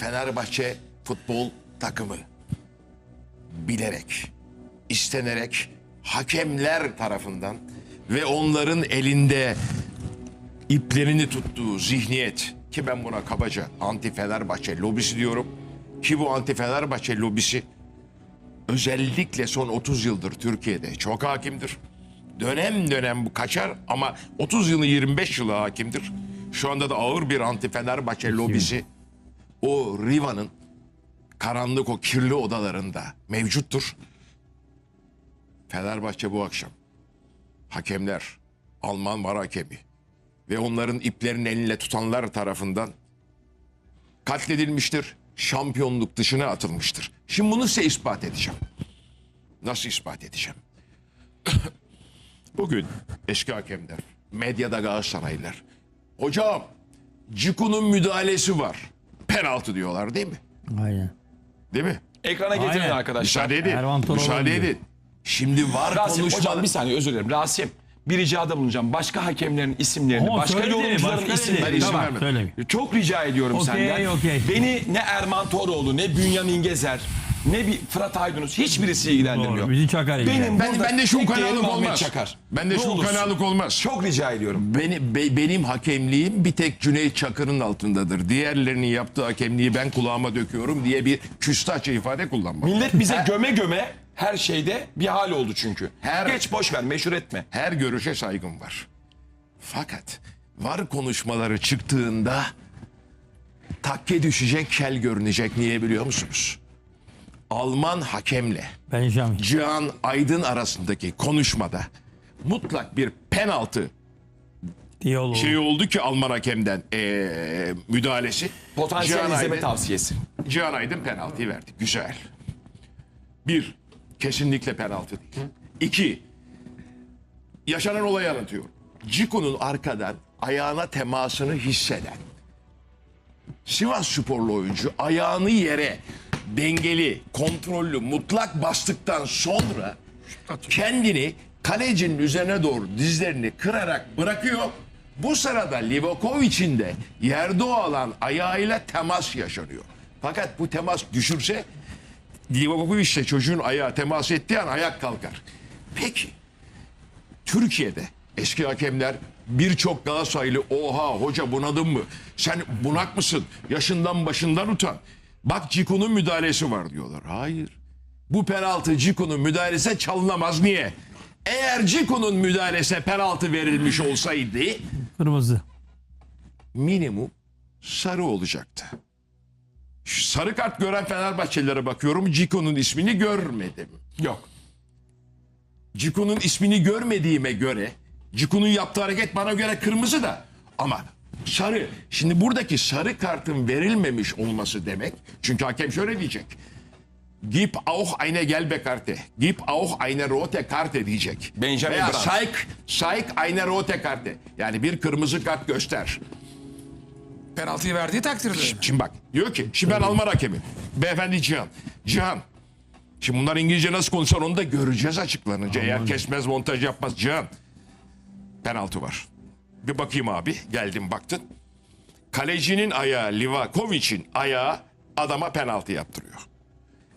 Fenerbahçe futbol takımı bilerek, istenerek hakemler tarafından ve onların elinde iplerini tuttuğu zihniyet ki ben buna kabaca anti Fenerbahçe lobisi diyorum ki bu anti Fenerbahçe lobisi özellikle son 30 yıldır Türkiye'de çok hakimdir. Dönem dönem bu kaçar ama 30 yılı 25 yılı hakimdir. Şu anda da ağır bir anti Fenerbahçe lobisi o Riva'nın karanlık o kirli odalarında mevcuttur. Fenerbahçe bu akşam hakemler, Alman var hakemi ve onların iplerini eline tutanlar tarafından katledilmiştir. Şampiyonluk dışına atılmıştır. Şimdi bunu size ispat edeceğim. Nasıl ispat edeceğim? Bugün eski hakemler, medyada Galatasaraylılar. Hocam, Ciku'nun müdahalesi var. Penaltı diyorlar değil mi? Aynen. Değil mi? Ekrana getirin Aynen. arkadaşlar. Müsaade edin. Toroğlu Müsaade diyor. edin. Şimdi var Rasim hocam bir saniye özür dilerim. Rasim bir ricada bulunacağım. Başka hakemlerin isimlerini, Ama başka söyle yorumcuların başka isimlerini. isim Tamam, vermedim. söyle. Çok rica ediyorum Okey, senden. okey. Beni ne Erman Toroğlu, ne Bünyamin Gezer, ne bir Fırat Aydınus hiçbirisi ilgilendirmiyor. Doğru, bizi Çakar Benim. Ben, ben de şu kanalık olmaz. Çakar. Ben de Ne şu olursun. kanalık olmaz. Çok rica ediyorum. Beni, be- benim hakemliğim bir tek Cüneyt Çakır'ın altındadır. Diğerlerinin yaptığı hakemliği ben kulağıma döküyorum diye bir küstahça ifade kullanmam. Millet bize göme göme her şeyde bir hal oldu çünkü. Her- Geç boş ver meşhur etme. Her görüşe saygım var. Fakat var konuşmaları çıktığında takke düşecek, kel görünecek. Niye biliyor musunuz? Alman hakemle Benjamin. Cihan Aydın arasındaki konuşmada mutlak bir penaltı Diyaloğu. şey oldu ki Alman hakemden eee, müdahalesi. Potansiyel Cihan izleme Aydın- tavsiyesi. Cihan Aydın penaltıyı verdi. Güzel. Bir, kesinlikle penaltı değil. İki, yaşanan olayı anlatıyorum. Ciku'nun arkadan ayağına temasını hisseden Sivas sporlu oyuncu ayağını yere dengeli, kontrollü, mutlak bastıktan sonra kendini kalecinin üzerine doğru dizlerini kırarak bırakıyor. Bu sırada Livakovic'in de yerde o alan ayağıyla temas yaşanıyor. Fakat bu temas düşürse Livakovic de çocuğun ayağı temas ettiği an ayak kalkar. Peki Türkiye'de eski hakemler birçok Galatasaraylı oha hoca bunadın mı? Sen bunak mısın? Yaşından başından utan. Bak Ciku'nun müdahalesi var diyorlar. Hayır. Bu penaltı Ciku'nun müdahalesine çalınamaz. Niye? Eğer Ciku'nun müdahalesine penaltı verilmiş olsaydı Kırmızı. minimum sarı olacaktı. Şu sarı kart gören Fenerbahçelilere bakıyorum. Ciku'nun ismini görmedim. Yok. Ciku'nun ismini görmediğime göre Ciku'nun yaptığı hareket bana göre kırmızı da ama sarı. Şimdi buradaki sarı kartın verilmemiş olması demek. Çünkü hakem şöyle diyecek. Gib auch eine gelbe Karte. Gib auch eine rote Karte diyecek. Benjamin Veya Brandt. zeig, zeig eine rote Karte. Yani bir kırmızı kart göster. Penaltıyı verdiği takdirde. Şimdi bak diyor ki şimdi ben Alman hakemim. Beyefendi Cihan. Cihan. Şimdi bunlar İngilizce nasıl konuşar onu da göreceğiz açıklanınca. Eğer kesmez montaj yapmaz Cihan. Penaltı var. Bir bakayım abi. Geldim baktın. Kalecinin ayağı Livakovic'in ayağı adama penaltı yaptırıyor.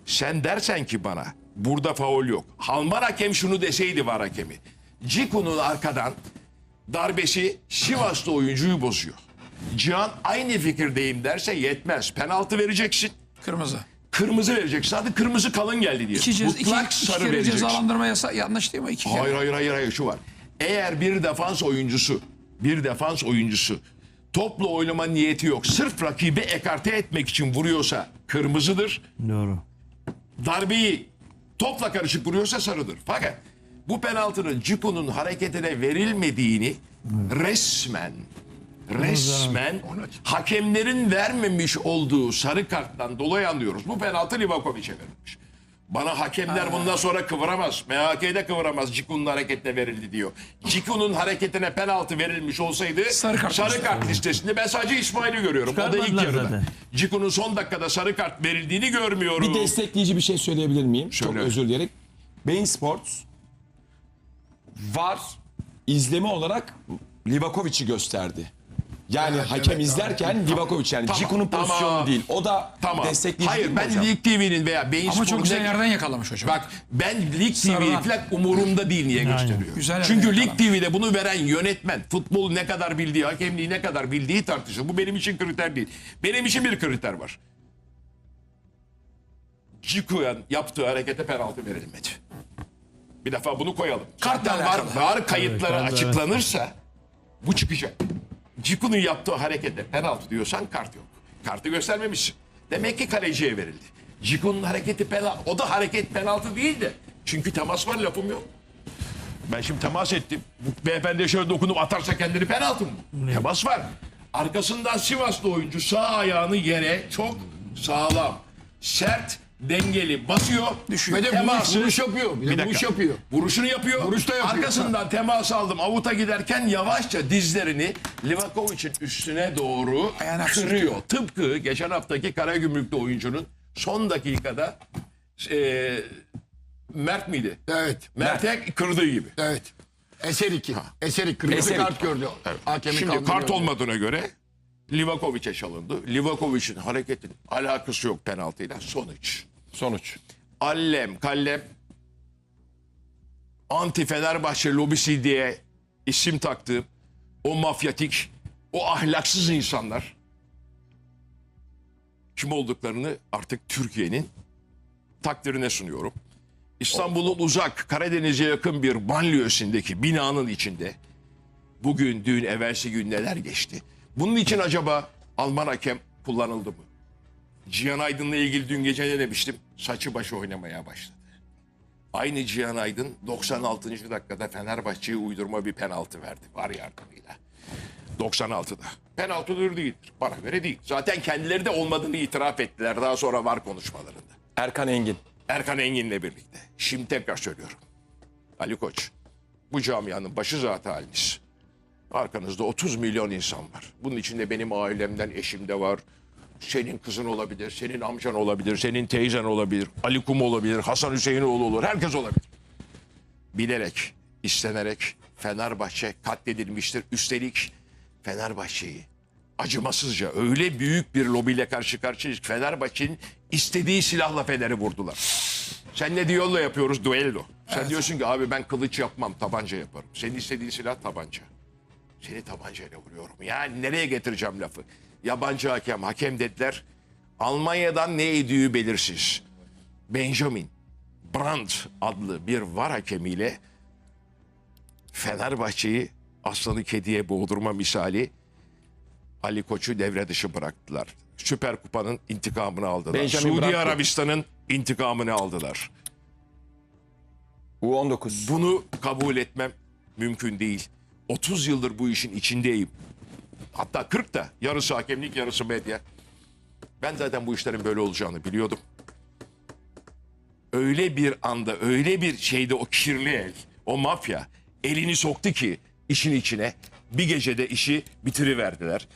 Sen dersen ki bana burada faul yok. Alman hakem şunu deseydi var hakemi. Ciku'nun arkadan darbesi Sivas'ta oyuncuyu bozuyor. Cihan aynı fikirdeyim derse yetmez. Penaltı vereceksin. Kırmızı. Kırmızı vereceksin. Hadi kırmızı kalın geldi diye. İki, cez, Mutlak iki sarı kere vereceksin. cezalandırma yasa yanlış değil mi? İki kere. Hayır hayır hayır hayır şu var. Eğer bir defans oyuncusu, bir defans oyuncusu topla oynama niyeti yok. Sırf rakibi ekarte etmek için vuruyorsa kırmızıdır. Doğru. Darbeyi topla karışık vuruyorsa sarıdır. Fakat bu penaltının Ciku'nun hareketine verilmediğini resmen resmen hakemlerin vermemiş olduğu sarı karttan dolayı anlıyoruz. Bu penaltı Livakovic'e verilmiş. Bana hakemler bundan sonra kıvıramaz. MHK'de kıvıramaz Ciku'nun hareketine verildi diyor. Ciku'nun hareketine penaltı verilmiş olsaydı Sarı kart sarı kart listesinde ben sadece İsmail'i görüyorum. O da ilk Çıkarmadılar yarıda. zaten. Ciku'nun son dakikada sarı kart verildiğini görmüyorum. Bir destekleyici bir şey söyleyebilir miyim? Çok Söyle. özür dileyerek. Bein Sports var izleme olarak Livakovic'i gösterdi. Yani Evet, hakem evet, izlerken Livakovic yani Tamam, Ciku'nun tamam. pozisyonu değil. O da Tamam. destekleyici Hayır ben hocam? Lig TV'nin veya Beyin Ama çok güzel yerden yakalamış hocam. Bak ben Lig TV'yi falan umurumda değil niye gösteriyor. Güzel Çünkü Lig. TV'de bunu veren yönetmen futbolu ne kadar bildiği, hakemliği ne kadar bildiği tartışılır. Bu benim için kriter değil. Benim için bir kriter var. Ciku'ya yaptığı harekete penaltı verilmedi. Bir defa bunu koyalım. Kartlar var, var kayıtları Evet, evet. açıklanırsa bu çıkacak. Ciku'nun yaptığı harekete penaltı diyorsan kart yok. Kartı göstermemişsin. Demek ki kaleciye verildi. Ciku'nun hareketi penaltı. O da hareket penaltı değil de. Çünkü temas var lafım yok. Ben şimdi temas ettim. Bu beyefendiye şöyle dokunup atarsa kendini penaltı mı? Temas var. Arkasından Sivaslı oyuncu sağ ayağını yere çok sağlam, sert, dengeli basıyor. Düşüyor. Ve de vuruş, vuruş yapıyor. Bir de dakika. vuruş yapıyor. Vuruşunu yapıyor. Vuruş da yapıyor. Arkasından temas aldım. Avuta giderken yavaşça dizlerini Livakovic'in üstüne doğru Ayağına kırıyor. Tıpkı geçen haftaki Karagümrük'te oyuncunun son dakikada e, Mert miydi? Evet. Mert'e kırdığı gibi. Evet. Eser 2. Eser 2. Kırmızı Eser kart gördü. Hakemi Şimdi kaldırıyor. kart olmadığına göre Livakovic'e çalındı. Livakovic'in hareketin alakası yok penaltıyla. Sonuç. Sonuç. Allem, Kallem anti Fenerbahçe lobisi diye isim taktığım o mafyatik, o ahlaksız insanlar kim olduklarını artık Türkiye'nin takdirine sunuyorum. İstanbul'un uzak, Karadeniz'e yakın bir banliyösündeki binanın içinde bugün, dün, evvelsi gün neler geçti? Bunun için acaba Alman hakem kullanıldı mı? Cihan Aydın'la ilgili dün gece ne demiştim? Saçı başı oynamaya başladı. Aynı Cihan Aydın 96. dakikada Fenerbahçe'ye uydurma bir penaltı verdi. Var yardımıyla. 96'da. Penaltıdır değildir. Bana göre değil. Zaten kendileri de olmadığını itiraf ettiler daha sonra var konuşmalarında. Erkan Engin. Erkan Engin'le birlikte. Şimdi tekrar söylüyorum. Ali Koç, bu camianın başı zaten haliniz. Arkanızda 30 milyon insan var. Bunun içinde benim ailemden eşim de var. Senin kızın olabilir, senin amcan olabilir, senin teyzen olabilir, Ali Kum olabilir, Hasan Hüseyinoğlu olur, herkes olabilir. Bilerek, istenerek Fenerbahçe katledilmiştir. Üstelik Fenerbahçe'yi acımasızca öyle büyük bir lobiyle karşı karşıyayız. Fenerbahçe'nin istediği silahla Fener'i vurdular. Sen ne diyorla yapıyoruz? Duello. Sen diyorsun ki abi ben kılıç yapmam, tabanca yaparım. Senin istediğin silah tabanca. Seni tabancayla vuruyorum. Yani nereye getireceğim lafı? Yabancı hakem, hakem dediler. Almanya'dan ne ediği belirsiz. Benjamin Brandt adlı bir var hakemiyle Fenerbahçe'yi aslanı kediye boğdurma misali Ali Koç'u devre dışı bıraktılar. Süper Kupa'nın intikamını aldılar. Benjamin Suudi. Arabistan'ın intikamını aldılar. U19. Bunu kabul etmem mümkün değil. 30 yıldır bu işin içindeyim. Hatta 40 da yarısı hakemlik yarısı medya. Ben zaten bu işlerin böyle olacağını biliyordum. Öyle bir anda öyle bir şeyde o kirli el, o mafya elini soktu ki işin içine bir gecede işi bitiriverdiler.